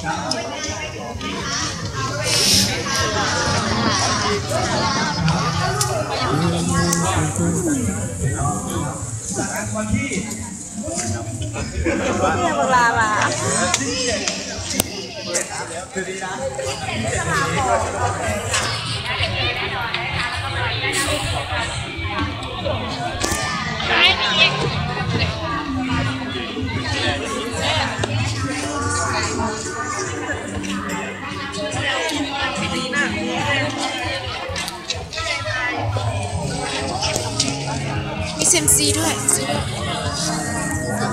เนี่ยพวกเราอ่ะคือดีนะ เซมซีด้วย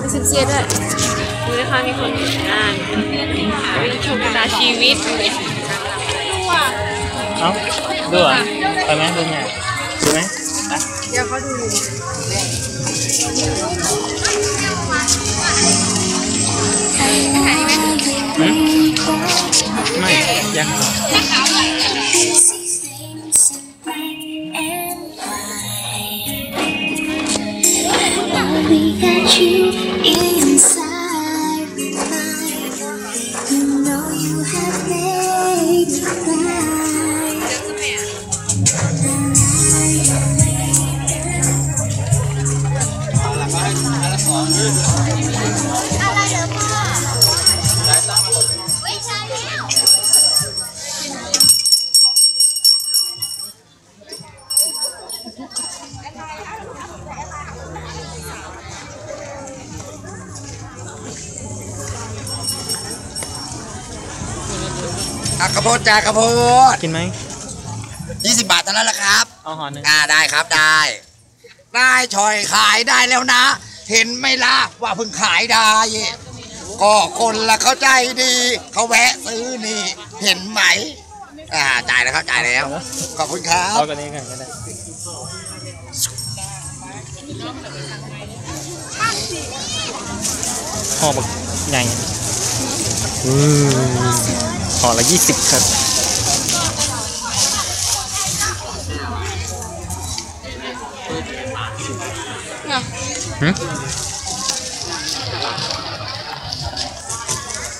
เซมซีด้วยดูนะคะมีคนงานเป็นชมตาชีวิตเอ้าดูอะไปไหมดูไงดูไหมเดี๋ยวเขาดูไม่ยัง We got you อะข้าวโพดจ้าข้าวโพดกินไหมยี่สิบบาทเท่านั้นแหละครับ เอาห่อหนึ่งอ่าได้ครับได้ ได้ชอยขายได้แล้วนะ เห็นไม่ล่ะว่าเพิ่งขายได้ ก็คนละเข้าใจดี เขาแวะซื้อนี่ เห็นไหม อ่าจ่ายแล้วครับจ่ายแล้ว ขอบคุณครับ เอากันเองกันก็ไห่อแบบใหญ่ อืห่อละยี่สิบครับ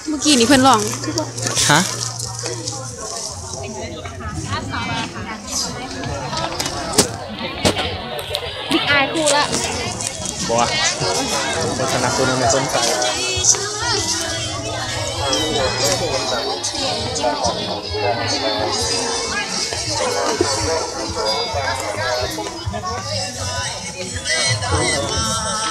เมื่อกี้นี่เพื่อนลองฮะบิ๊กไอคู่ละบักสนับสนุนในต้นใจ 我们吃点鸡毛，鸡毛。